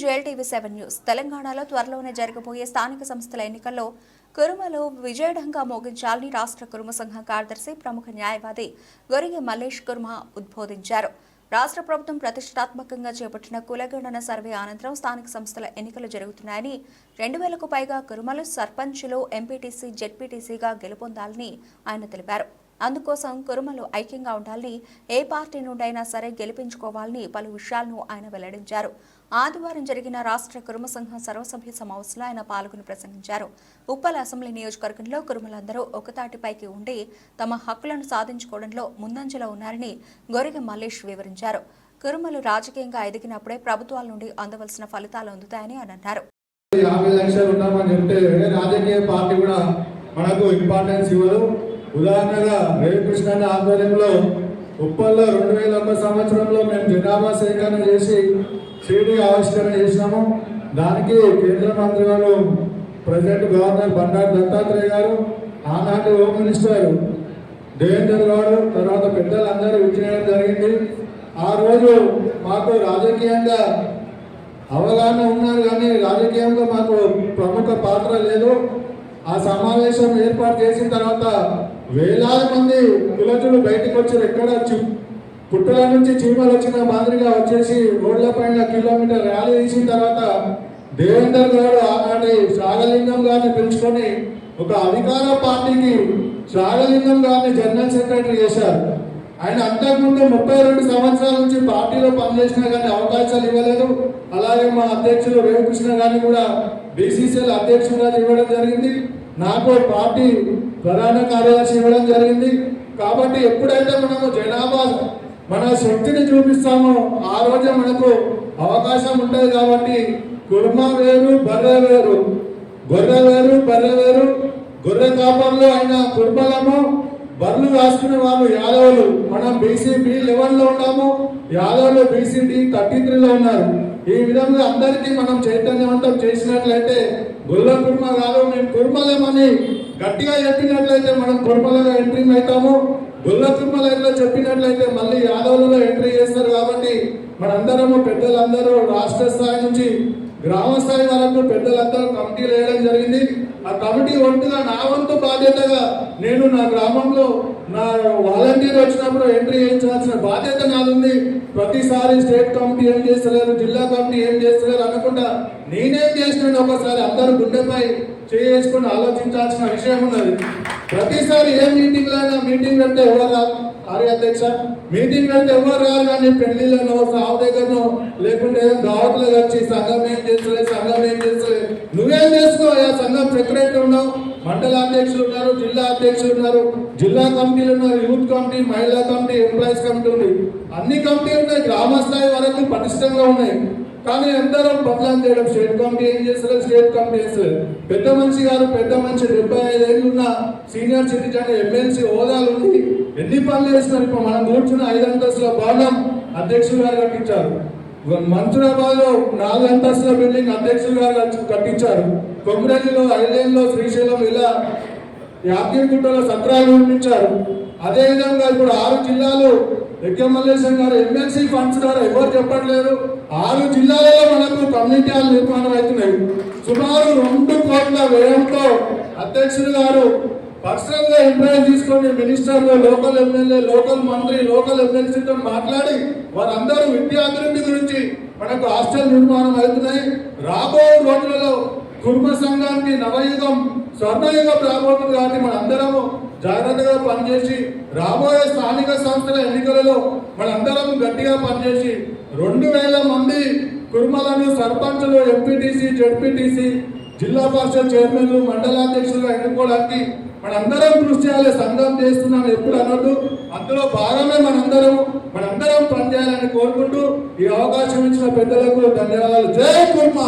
TV seven news. తెలంగాణలో త్వరలోనే జరగబోయే స్థానిక సంస్థల ఎన్నికల్లో కురుమలో విజయఢంగా మోగించాలని రాష్ట్ర కురుమ సంఘం కార్యదర్శి ప్రముఖ న్యాయవాది గొరిగి మల్లేష్ కుర్మ ఉద్బోధించారు. రాష్ట్ర ప్రభుత్వం ప్రతిష్టాత్మకంగా చేపట్టిన కులగణన సర్వే అనంతరం స్థానిక సంస్థల ఎన్నికలు జరుగుతున్నాయని రెండు వేలకు పైగా కురుమలు సర్పంచులు ఎంపీటీసీ జెడ్పీటీసీగా గెలుపొందాలని ఆయన తెలిపారు. అందుకోసం కురుమలు ఐక్యంగా ఉండాలని ఏ పార్టీ నుండైనా సరే గెలిపించుకోవాలని పలు విషయాలను ఆయన వెల్లడించారు. ఆదివారం జరిగిన రాష్ట్ర కురుమ సంఘం సర్వసభ్య సమావేశంలో ఆయన పాల్గొని ప్రసంగించారు. ఉప్పల్ అసెంబ్లీ నియోజకవర్గంలో కురుమలందరూ ఒకతాటిపైకి ఉండి తమ హక్కులను సాధించుకోవడంలో ముందంజలో ఉన్నారని గొరిగ మల్లేష్ వివరించారు. కురుమలు రాజకీయంగా ఎదిగినప్పుడే ప్రభుత్వాల నుండి అందవలసిన ఫలితాలు అందుతాయని ఆయన అన్నారు. యాభై లక్షలు ఉన్నామని చెప్తే రాజకీయ పార్టీ కూడా మనకు ఇంపార్టెన్స్ ఇవ్వదు. ఉదాహరణగా రేవకృష్ణ ఆధ్వర్యంలో ఉప్పల్లో రెండు వేల ఒక సంవత్సరంలో మేము జనాభా సేకరణ చేసి సిడి ఆవిష్కరణ చేసినాము. దానికి కేంద్ర మంత్రి గారు ప్రజెంట్ గవర్నర్ బండారు దత్తాత్రేయ గారు ఆనాటి హోమ్ మినిస్టర్ దేవేందర్ గారు తర్వాత పెద్దలందరూ విచ్చేయడం జరిగింది. ఆ రోజు మాకు రాజకీయంగా అవగాహన ఉన్నారు కానీ రాజకీయంగా మాకు ప్రముఖ పాత్ర లేదు. ఆ సమావేశం ఏర్పాటు చేసిన తర్వాత వేలాది మంది కులజులు బయటకు వచ్చారు ఎక్కడ చి- పుట్టల నుంచి చీమలు వచ్చిన మాదిరిగా వచ్చేసి రోడ్ల పైన కిలోమీటర్ ర్యాలీ తీసిన తర్వాత దేవేందర్ గౌడ్ ఆనాటి సాగలింగం గారిని పిలుచుకొని ఒక అధికార పార్టీకి సాగలింగం గారిని జనరల్ సెక్రటరీ చేశారు. ఆయన అంతకుముందు ముప్పై రెండు సంవత్సరాల నుంచి పార్టీలో పనిచేసినా కానీ అవకాశాలు ఇవ్వలేదు. అలాగే మా అధ్యక్షులు రేవకృష్ణ గారిని కూడా బీసీసీఎల్ అధ్యక్షుడిగా ఇవ్వడం జరిగింది. నాకు పార్టీ ప్రధాన కార్యదర్శి ఇవ్వడం జరిగింది. కాబట్టి ఎప్పుడైతే మనము జనాభా మన శక్తిని చూపిస్తామో. ఆ రోజే మనకు అవకాశం ఉంటుంది కాబట్టి కుర్మ వేరు బర్రె వేరు. గొర్రె వేరు బర్రె వేరు. గొర్రె కాపంలో అయిన కుర్మలము బర్లు రాసుకునే వాళ్ళు యాదవులు. మనం బీసీ బి లెవెన్లో ఉన్నాము. యాదవులు బీసీ డి థర్టీ త్రీలో ఉన్నారు. ఈ విధంగా అందరికీ మనం చైతన్యవంతం చేసినట్లయితే గొల్ల కుర్మ కాదు మేము కుర్మలేమని గట్టిగా చెప్పినట్లయితే మనం కుర్మలుగా ఎంట్రీ అవుతాము. గుల్ల కుర్మలు చెప్పినట్లయితే మళ్ళీ యాదవులలో ఎంట్రీ చేస్తారు కాబట్టి మనందరము పెద్దలందరూ రాష్ట్ర స్థాయి నుంచి గ్రామ స్థాయి వరకు పెద్దలందరూ కమిటీలు వేయడం జరిగింది. ఆ కమిటీ వంతుగా నా వంతు బాధ్యతగా నేను నా గ్రామంలో నా వాలంటీర్ వచ్చినప్పుడు ఎంట్రీ చేయించాల్సిన బాధ్యత నాదుంది. ప్రతిసారి స్టేట్ కమిటీ ఏం చేస్తలేరు జిల్లా కమిటీ ఏం చేస్తలేరు అనుకుంటా నేనేం చేసినాను ఒకసారి అందరూ గుండెపై చేసుకుని ఆలోచించాల్సిన విషయం ఉన్నది. ప్రతిసారి ఏ మీటింగ్ అయినా మీటింగ్ పెడితే ఎవరు రాదు కార్యాధ్యక్ష? మీటింగ్ పెడితే ఎవరు రాదు కానీ పెళ్ళిళ్ళనో సావు దగ్గరనో లేకుంటే ఏదో వచ్చి సంఘం ఏం చేస్తలే సంఘం ఏం చేస్తలేదు నువ్వేం చేసుకో ఆ సంఘం సెక్రటరీ ఉన్నావు. మండల అధ్యక్షులు ఉన్నారు జిల్లా అధ్యక్షులు ఉన్నారు జిల్లా కమిటీలు ఉన్నారు యూత్ కమిటీ మహిళా కమిటీ ఎంప్లాయీస్ కమిటీ ఉంది. అన్ని కమిటీలు ఉన్నాయి గ్రామ స్థాయి వరకు పటిష్టంగా ఉన్నాయి. కానీ అందరం బదలాం చేయడం స్టేట్ కమిటీ ఏం చేస్తారు స్టేట్ కమిటీ చేస్తారు పెద్ద మనిషి గారు పెద్ద మనిషి డెబ్బై ఐదు ఏళ్ళు ఉన్న సీనియర్ సిటిజన్ ఎమ్మెల్సీ హోదాలు ఉంది. ఎన్ని పనులు చేస్తున్నారు ఇప్పుడు మనం కూర్చున్న ఐదు అంతస్తుల భవనం అధ్యక్షులు గారు కట్టించారు. మంచురాబాద్లో నాలుగు అంతస్తుల బిల్డింగ్ అధ్యక్షులు గారు కట్టించారు. కొమ్మరల్లిలో ఐలేన్లో శ్రీశైలం ఇలా యాదగిరిగుట్టలో సత్రాలు నిర్మించారు. అదేవిధంగా ఇప్పుడు ఆరు జిల్లాలు రెగ్గమల్లేశ్వరం గారు ఎమ్మెల్సీ ఫండ్స్ ద్వారా ఎవరు చెప్పట్లేదు. ఆరు జిల్లాలలో మనకు కమ్యూనిటీ హాల్ నిర్మాణం అవుతున్నాయి. సుమారు రెండు కోట్ల వ్యయంతో అధ్యక్షులు గారు పర్సనల్గా ఎంప్లాయ్ తీసుకొని మినిస్టర్లు లోకల్ ఎమ్మెల్యే లోకల్ మంత్రి లోకల్ ఎమ్మెల్సీతో మాట్లాడి వారందరూ విద్యా అభివృద్ధి గురించి మనకు హాస్టల్ నిర్మాణం అవుతున్నాయి. రాబో రోజులలో కుటుంబ సంఘానికి నవయుగం స్వర్ణయుగం రాబోతుంది కాబట్టి మన అందరము జాగ్రత్తగా పనిచేసి రాబోయే స్థానిక సంస్థల ఎన్నికలలో మనందరం గట్టిగా పనిచేసి రెండు వేల మంది కుర్మలను సర్పంచ్లు ఎంపీటీసీ జడ్పీటీసీ జిల్లా పరిషత్ చైర్మన్లు మండలాధ్యక్షులుగా ఎన్నుకోవడానికి మనందరం కృషి చేయాలి సంఘం చేస్తున్నాను ఎప్పుడు అనొద్దు. అందులో భాగమే మనందరం మనందరం పనిచేయాలని కోరుకుంటూ ఈ అవకాశం ఇచ్చిన పెద్దలకు ధన్యవాదాలు. జై కుర్మ!